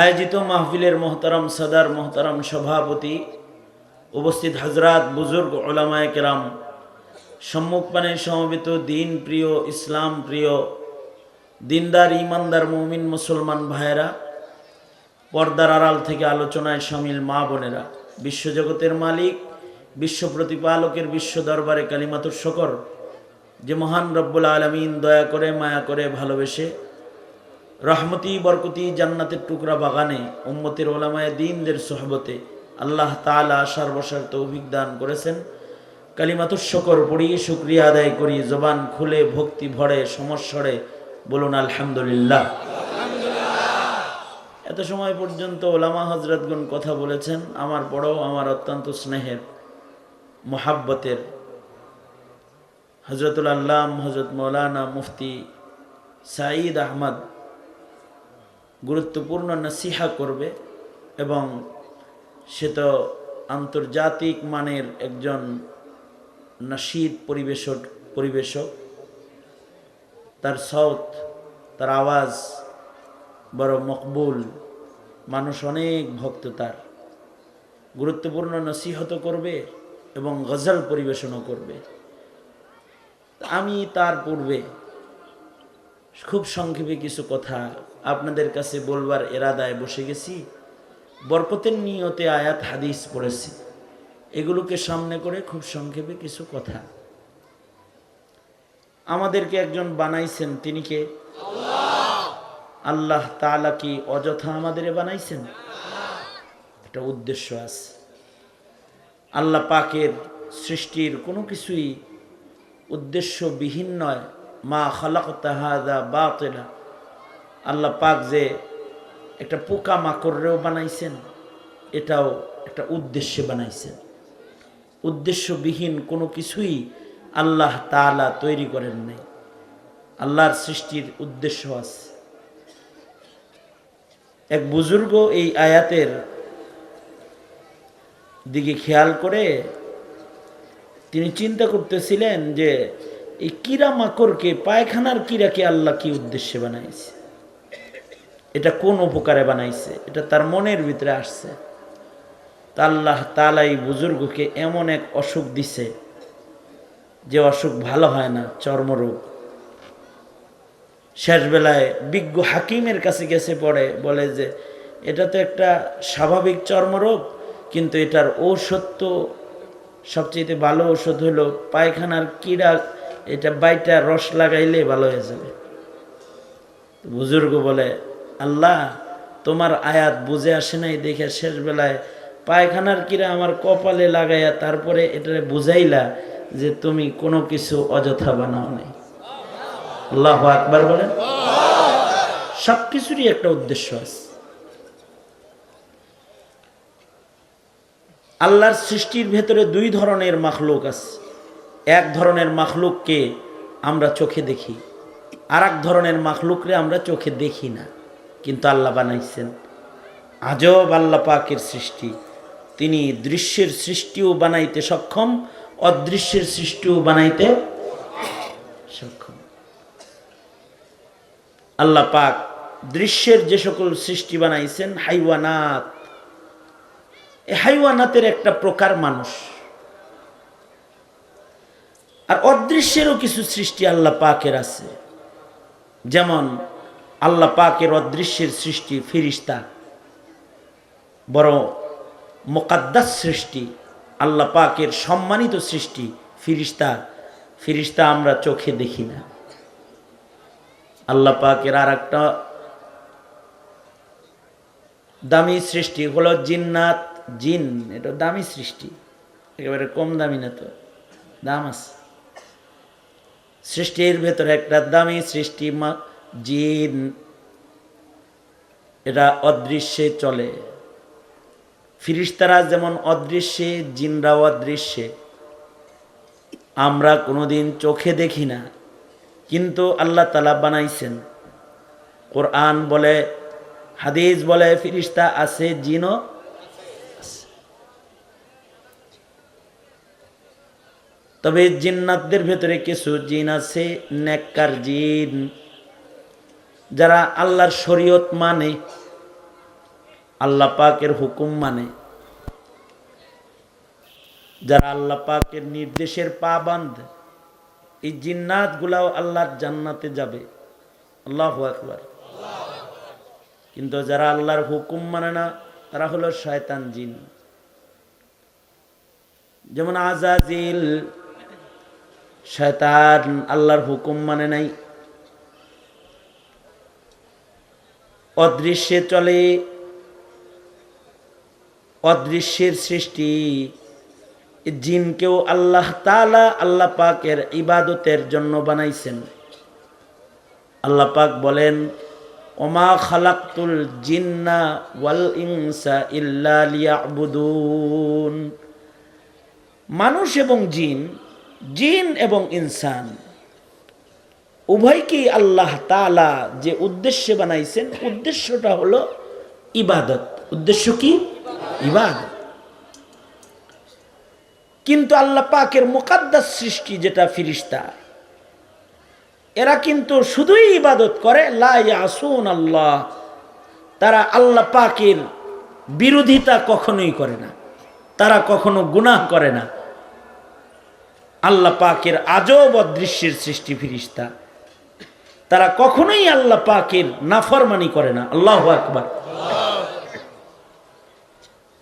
আয়োজিত মাহফিলের মোহতারাম সদার মোহতারাম সভাপতি উপস্থিত হজরাত বুজুর্গ ওলামায় কেরাম সম্মুখপানে সমবেত দিন প্রিয় ইসলাম প্রিয় দিনদার ইমানদার মুমিন, মুসলমান ভাইয়েরা, পর্দার আড়াল থেকে আলোচনায় সামিল মা বোনেরা, বিশ্বজগতের মালিক, বিশ্ব প্রতিপালকের বিশ্ব দরবারে কালিমাতুর শকর, যে মহান রব্বুল আলমিন দয়া করে, মায়া করে, ভালোবেসে রহমতি, বরকতি, জান্নাতের টুকরা বাগানে উম্মতের ওলামায় দিনদের সোহবতে আল্লাহ তালা আশার বসার দান করেছেন। কালিমাতুর শকর পড়িয়ে শুক্রিয়া আদায় করি, জবান খুলে, ভক্তি ভরে, সমস্বরে বলুন আলহামদুলিল্লাহ। এত সময় পর্যন্ত ওলামা হজরতগণ কথা বলেছেন, আমার বড় আমার অত্যন্ত স্নেহের, মোহাব্বতের। হজরতুল আল্লাম হজরত মৌলানা মুফতি সাঈদ আহমদ গুরুত্বপূর্ণ নসিহা করবে এবং সে তো আন্তর্জাতিক মানের একজন নাসিদ পরিবেশক পরিবেশক। তার সাউথ তার আওয়াজ বড় মকবুল, মানুষ অনেক ভক্ত তার। গুরুত্বপূর্ণ নসিহত করবে এবং গজল পরিবেশনও করবে। আমি তার পূর্বে খুব সংক্ষেপে কিছু কথা আপনাদের কাছে বলবার এরাদায় বসে গেছি, বরকতের নিয়তে আয়াত, হাদিস পড়েছি। এগুলোকে সামনে করে খুব সংক্ষেপে কিছু কথা। আমাদেরকে একজন বানাইছেন, তিনি কে? আল্লাহ। তালা কি অযথা আমাদের বানাইছেন? একটা উদ্দেশ্য আছে। আল্লাহ পাকের সৃষ্টির কোনো কিছুই উদ্দেশ্যবিহীন নয়। মা খালাক তাহাদা বাতেলা। আল্লাহ পাক যে একটা পোকা মাকড়রেও বানাইছেন, এটাও একটা উদ্দেশ্যে বানাইছেন। উদ্দেশ্যবিহীন কোনো কিছুই আল্লাহ তালা তৈরি করেন নাই। আল্লাহর সৃষ্টির উদ্দেশ্য আছে। এক বুজুর্গ এই আয়াতের দিকে খেয়াল করে তিনি চিন্তা করতেছিলেন যে, এই কিরা মাকড়কে পায়খানার কিরাকে আল্লাহ কি উদ্দেশ্যে বানাইছে? এটা কোন উপকারে বানাইছে? এটা তার মনের ভিতরে আসছে। তা আল্লাহ তালা বুজুর্গকে এমন এক অসুখ দিছে যে অসুখ ভালো হয় না, চর্মরোগ। শেষবেলায় বিজ্ঞ হাকিমের কাছে গেছে পড়ে বলে যে, এটা তো একটা স্বাভাবিক চর্মরোগ, কিন্তু এটার ঔষধ তো সবচেয়ে ভালো ঔষধ হলো পায়খানার কিড়া, এটা বাইটা রস লাগাইলে ভালো হয়ে যাবে। বুজুর্গ বলে আল্লাহ, তোমার আয়াত বুঝে আসে নাই দেখে শেষবেলায় পায়খানার কিরা আমার কপালে লাগাইয়া তারপরে এটা বুঝাইলা যে তুমি কোনো কিছু অযথা বানাও নাই। আল্লাহ আকবার বলেন। সব কিছুরই একটা উদ্দেশ্য আছে। আল্লাহর সৃষ্টির ভেতরে দুই ধরনের মাখলুক আছে। এক ধরনের মাখলুককে আমরা চোখে দেখি আর এক ধরনের মাখলুকরে আমরা চোখে দেখি না। কিন্তু আল্লাহ বানাইছেন। আজব আল্লাহ পাকের সৃষ্টি। তিনি দৃশ্যের সৃষ্টিও বানাইতে সক্ষম, অদৃশ্যের সৃষ্টিও বানাইতে সক্ষম। আল্লাহ পাক দৃশ্যের যে সকল সৃষ্টি বানাইছেন, হাইওয়ানাত। এই হাইওয়ানাতের একটা প্রকার মানুষ। আর অদৃশ্যেরও কিছু সৃষ্টি আল্লাহ পাকের আছে। যেমন আল্লাহ পাকের অদৃশ্যের সৃষ্টি ফিরিস্তা। বড় মোকাদ্দাস সৃষ্টি, আল্লাহ পাকের সম্মানিত সৃষ্টি ফিরিস্তা। ফিরিস্তা আমরা চোখে দেখি না। আল্লাহ পাকের আর একটা দামি সৃষ্টি হলো জিন্নাত। জিন, এটা দামি সৃষ্টি। একেবারে কম দামি না তো, দাম আছে। সৃষ্টির ভেতরে একটা দামি সৃষ্টি জিন এটা অদৃশ্যে চলে। ফিরিস্তারা যেমন অদৃশ্যে, জিনরাও অদৃশ্যে। আমরা কোনোদিন চোখে দেখি না, কিন্তু আল্লাহ তালা বানাইছেন। কোরআন বলে, হাদিস বলে, ফিরিস্তা আছে, জিনও তবে জিন্নাতদের ভেতরে কিছু জিন আছে, নেককার জিন। যারা আল্লাহর শরীয়ত মানে আল্লাহ পাকের হুকুম মানে যারা আল্লাহ পাকের নির্দেশের পা বান্ধ এই জিন্নাত গুলাও আল্লাহর জান্নাতে যাবে। আল্লাহ আকবার। কিন্তু যারা আল্লাহর হুকুম মানে না, তারা হলো শয়তান জিন। যেমন আজাজিল, শয়তান আল্লাহর হুকুম মানে নাই। অদৃশ্যে চলে, অদৃশ্যের সৃষ্টি। জিনকেও আল্লাহ তালা আল্লাহ পাকের ইবাদতের জন্য বানাইছেন। আল্লাহ পাক বলেন, ওমা খালাক্তুল জিন্না ওয়াল ইনসা ইল্লা মানুষ এবং জিন জিন এবং ইনসান। উভয়কেই আল্লাহ তালা যে উদ্দেশ্যে বানাইছেন, উদ্দেশ্যটা হলো ইবাদত। উদ্দেশ্য কি? ইবাদত। কিন্তু আল্লাহ পাকের মোকাদ্দাস সৃষ্টি যেটা ফিরিস্তা, এরা কিন্তু শুধুই ইবাদত করে লাসুন আল্লাহ। তারা আল্লাহ পাকের বিরোধিতা কখনোই করে না, তারা কখনো গুনাহ করে না। আল্লাহ পাকের আজব অদৃশ্যের সৃষ্টি ফিরিস্তা। তারা কখনোই আল্লাহ পাকের নাফরমানি করে না। আল্লাহ আকবার।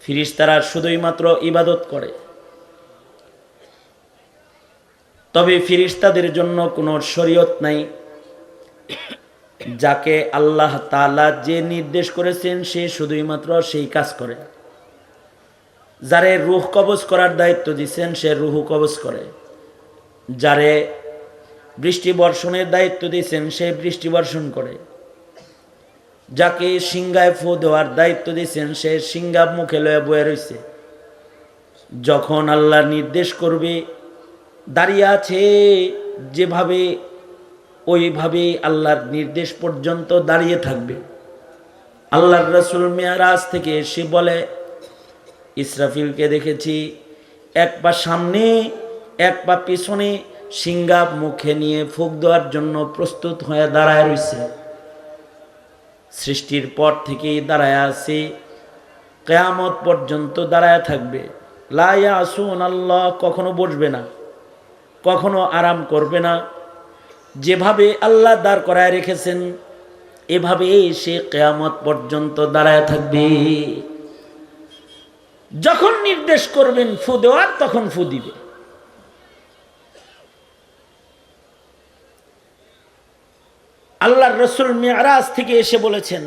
ফিরিস্তারা শুধুই মাত্র ইবাদত করে। তবে ফিরিস্তাদের জন্য কোনো শরীয়ত নাই, যাকে আল্লাহ তালা যে নির্দেশ করেছেন, সে শুধুই মাত্র সেই কাজ করে। যারে রুহ কবজ করার দায়িত্ব দিচ্ছেন সে রুহ কবজ করে। যারে বৃষ্টি বর্ষণের দায়িত্ব দিয়েছেন, সে বৃষ্টি বর্ষণ করে। যাকে সিংগায় ফু দেওয়ার দায়িত্ব দিয়েছেন, সে সিংহা মুখে লয়ে বয়ে রয়েছে যখন আল্লাহ নির্দেশ করবে, দাঁড়িয়ে আছে যেভাবে ওইভাবে আল্লাহর নির্দেশ পর্যন্ত দাঁড়িয়ে থাকবে। আল্লাহর রসুল মেয়ারাজ থেকে সে বলে, ইসরাফিলকে দেখেছি, এক পা সামনে, এক পা পিছনে সিঙ্গা মুখে নিয়ে ফুক দেওয়ার জন্য প্রস্তুত হয়ে দাঁড়ায় রয়েছে সৃষ্টির পর থেকেই দাঁড়ায় আছে। কেয়ামত পর্যন্ত দাঁড়ায় থাকবে। লাইয়া আসুন আল্লাহ কখনো বসবে না, কখনো আরাম করবে না। যেভাবে আল্লাহ দাঁড় করায় রেখেছেন এভাবে সে কেয়ামত পর্যন্ত দাঁড়ায় থাকবে। যখন নির্দেশ করবেন ফু দেওয়ার, তখন ফু দিবে। আল্লাহর রসুল মেয়ারাজ থেকে এসে বলেছেন,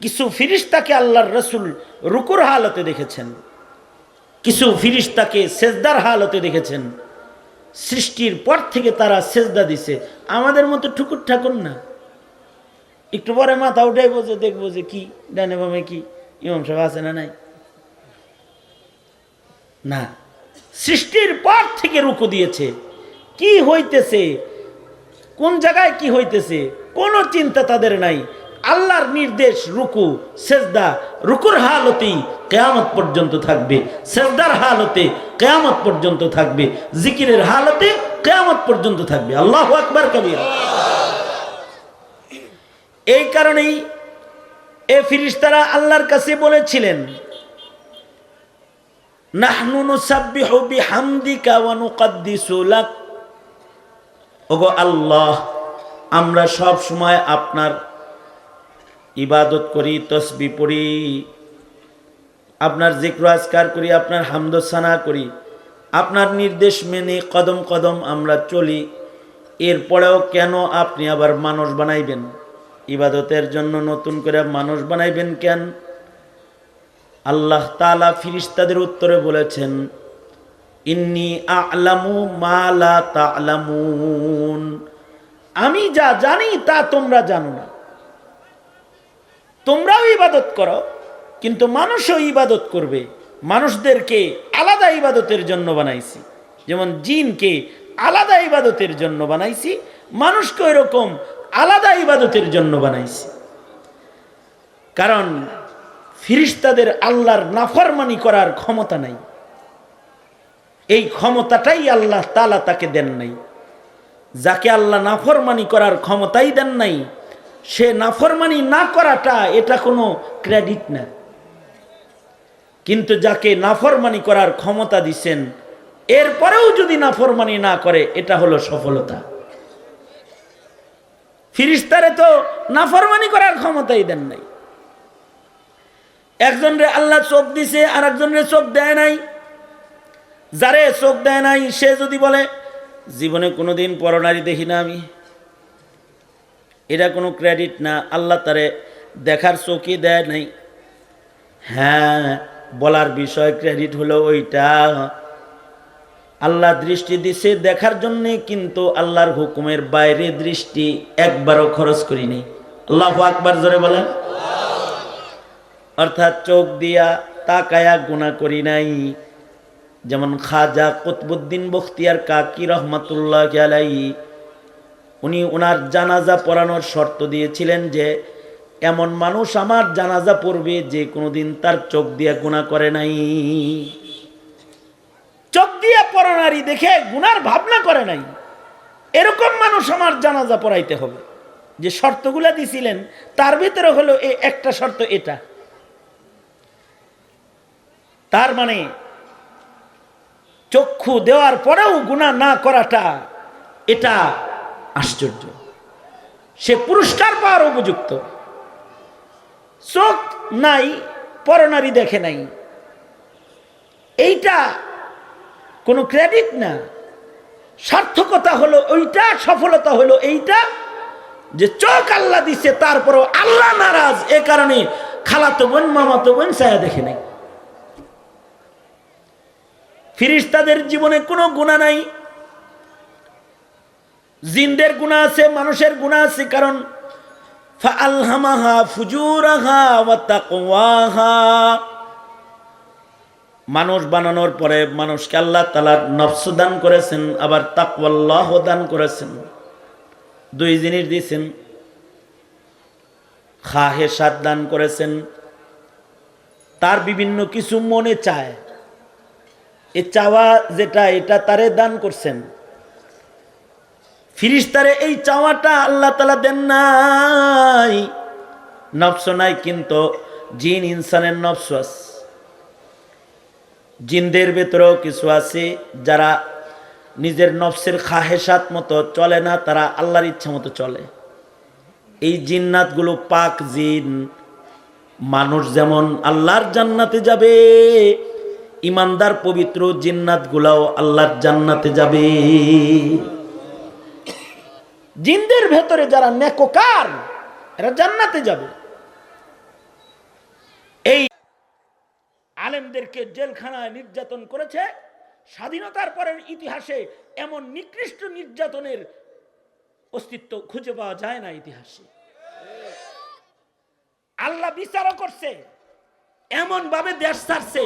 কিছু ফিরিস্তাকে আল্লাহর রসুল রুকুর হালতে দেখেছেন, কিছু ফিরিস্তাকে সেজদার হালতে দেখেছেন, সৃষ্টির পর থেকে তারা সেজদা দিছে। আমাদের মতো ঠুকুর ঠাকুর না। একটু পরে মাথা উঠে বোঝে দেখব যে কি, ডানে বামে কি, ইমাম সাহেব আছে না নাই? না। সৃষ্টির পর থেকে রুকু দিয়েছে। কি হইতেছে? কোন জায়গায় কি হইতেছে? কোনো চিন্তা তাদের নাই। আল্লাহর নির্দেশ রুকু, সেজদা, রুকুর হালতেই কেয়ামত পর্যন্ত থাকবে। সেজদার হালতে কেয়ামত পর্যন্ত থাকবে। জিকিরের হালতে কেয়ামত পর্যন্ত থাকবে। আল্লাহ আকবার কবির। এই কারণেই এ ফিরিস্তারা আল্লাহর কাছে বলেছিলেন, নাহনু নুসাব্বিহু বিহামদিকা ওয়া নুকদ্দিসু লাক ওগো আল্লাহ, আমরা সব সময় আপনার ইবাদত করি, তসবি পড়ি, আপনার জিক্র আজকার করি, আপনার হামদসানা করি। আপনার নির্দেশ মেনে কদম কদম আমরা চলি। এরপরেও কেন আপনি আবার মানুষ বানাইবেন? ইবাদতের জন্য নতুন করে মানুষ বানাইবেন কেন? আল্লাহ তালা ফিরিস্তাদের উত্তরে বলেছেন ইন্নি আলামু মালা তালামুন। আমি যা জানি, তা তোমরা জানো না। তোমরাও ইবাদত করো, কিন্তু মানুষও ইবাদত করবে। মানুষদেরকে আলাদা ইবাদতের জন্য বানাইছি। যেমন জিনকে আলাদা ইবাদতের জন্য বানাইছি, মানুষকে এরকম আলাদা ইবাদতের জন্য বানাইছি। কারণ ফিরিস্তাদের আল্লাহর নাফরমানি করার ক্ষমতা নাই। এই ক্ষমতাটাই আল্লাহ তালা তাকে দেন নাই। যাকে আল্লাহ নাফরমানি করার ক্ষমতাই দেন নাই, সে নাফরমানি না করাটা এটা কোনো ক্রেডিট না। কিন্তু যাকে নাফরমানি করার ক্ষমতা দিচ্ছেন এরপরেও যদি নাফরমানি না করে, এটা হলো সফলতা। ফিরিস্তারে তো নাফরমানি করার ক্ষমতাই দেন নাই। একজন রে আল্লাহ চোখ দিছে আর একজন রে চোখ দেয় নাই। যারে চোখ দেয় নাই, সে যদি বলে, জীবনে কোনো কোনোদিন পরনারী দেখি না আমি। এটা কোনো ক্রেডিট না, আল্লাহ তারে দেখার চোখই দেয় নাই। হ্যাঁ বলার বিষয় ক্রেডিট হলো ওইটা। আল্লাহ দৃষ্টি দিছে দেখার জন্যে, কিন্তু আল্লাহর হুকুমের বাইরে দৃষ্টি একবারও খরচ করি নেই। আল্লাহ আকবার জোরে বলেন। অর্থাৎ চোখ দিয়া তাকায়া গুণা করি নাই। যেমন খাজা কুতবুদ্দিন বখতিয়ার কাকি রহমাতুল্লাহ আলাই উনি ওনার জানাজা পড়ানোর শর্ত দিয়েছিলেন যে, এমন মানুষ আমার জানাজা পড়বে যে কোনোদিন তার চোখ দিয়ে গুণা করে নাই। চোখ দিয়ে পড়ানারি দেখে গুনার ভাবনা করে নাই। এরকম মানুষ আমার জানাজা পড়াইতে হবে। যে শর্তগুলা দিছিলেন, তার ভিতরে হলো এই একটা শর্ত এটা। তার মানে চক্ষু দেওয়ার পরেও গুণা না করাটা, এটা আশ্চর্য। সে পুরস্কার পাওয়ার উপযুক্ত। চোখ নাই, পরনারী দেখে নাই। এইটা কোনো ক্রেডিট না। সার্থকতা হলো ওইটা, সফলতা হলো এইটা, যে চোখ আল্লাহ দিচ্ছে তারপরও আল্লাহ নারাজ। এ কারণে খালাতো বোন, মামাতো বোন ছায়া দেখে নাই। ফিরিস্তাদের জীবনে কোনো গুণা নাই। জিনদের গুণা আছে, মানুষের গুণা আছে, কারণ মানুষ বানানোর পরে মানুষকে আল্লাহ তালার নফস দান করেছেন, আবার তাকওয়াল্লাহ দান করেছেন। দুই জিনিস দিয়েছেন। খাহে সাত দান করেছেন। তার বিভিন্ন কিছু মনে চায়। এ চাওয়া যেটা, এটা তারে দান করছেন। ফিরিস্তারে এই চাওয়াটা আল্লাহ তালা দেন নাই। নফস নাই কিন্তু জিন ইনসানের নফস আছে। জিনদের ভেতরেও কিছু আছে যারা নিজের নফসের খাহেসাত মতো চলে না, তারা আল্লাহর ইচ্ছা মতো চলে। এই জিন্নাতগুলো পাক জিন। মানুষ যেমন আল্লাহর জান্নাতে যাবে ইমানদার, পবিত্র জিন্নাত গুলাও আল্লাহর জান্নাতে যাবে। জিনদের ভেতরে যারা নেকোকার, এরা জান্নাতে যাবে। এই আলেমদেরকে জেলখানায় নির্যাতন করেছে। স্বাধীনতার পরের ইতিহাসে এমন নিকৃষ্ট নির্যাতনের অস্তিত্ব খুঁজে পাওয়া যায় না ইতিহাসে। আল্লাহ বিচারও করছে এমন ভাবে দেশ ছাড়ছে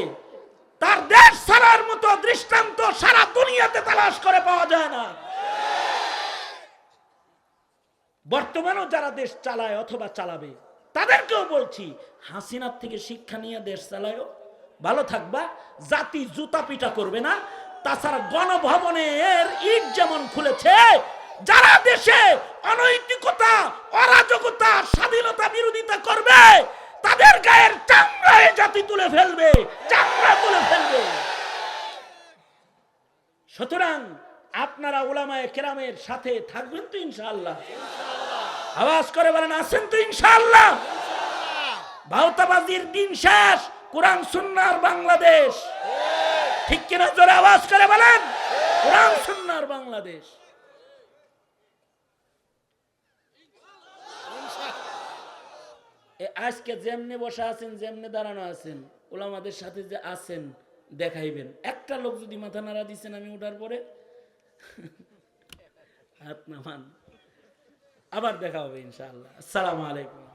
তার দেশ ছাড়ার মতো দৃষ্টান্ত সারা দুনিয়াতে তালাশ করে পাওয়া যায় না। বর্তমানেও যারা দেশ চালায় অথবা চালাবে, তাদেরকেও বলছি, হাসিনার থেকে শিক্ষা নিয়ে দেশ চালায়ও, ভালো থাকবা, জাতি জুতা পিটা করবে না। তাছাড়া গণভবনের ইট যেমন খুলেছে, যারা দেশে অনৈতিকতা, অরাজকতা, স্বাধীনতা বিরোধিতা করবে তাদের গায়ের চামড়ায় জাতি তুলে ফেলবে, চামড়া তুলে ফেলবে। সুতরাং আপনারা ওলামায়ে কেরামের সাথে থাকবেন তো ইনশাআল্লাহ। আওয়াজ করে বলেন, আছেন তো ইনশাআল্লাহ? ভাওতাবাজির দিন শেষ, কোরআন সুন্নার বাংলাদেশ। ঠিক কিনা জোরে আওয়াজ করে বলেন? কোরআন সুন্নার বাংলাদেশ। আজকে যেমনি বসা আছেন, যেমনি দাঁড়ানো আছেন ওলামাদের সাথে যে আছেন, দেখাইবেন। একটা লোক যদি মাথা নাড়া দিচ্ছেন আমি ওঠার পরে, হাত নামান। আবার দেখা হবে ইনশাল্লাহ আসসালামু আলাইকুম।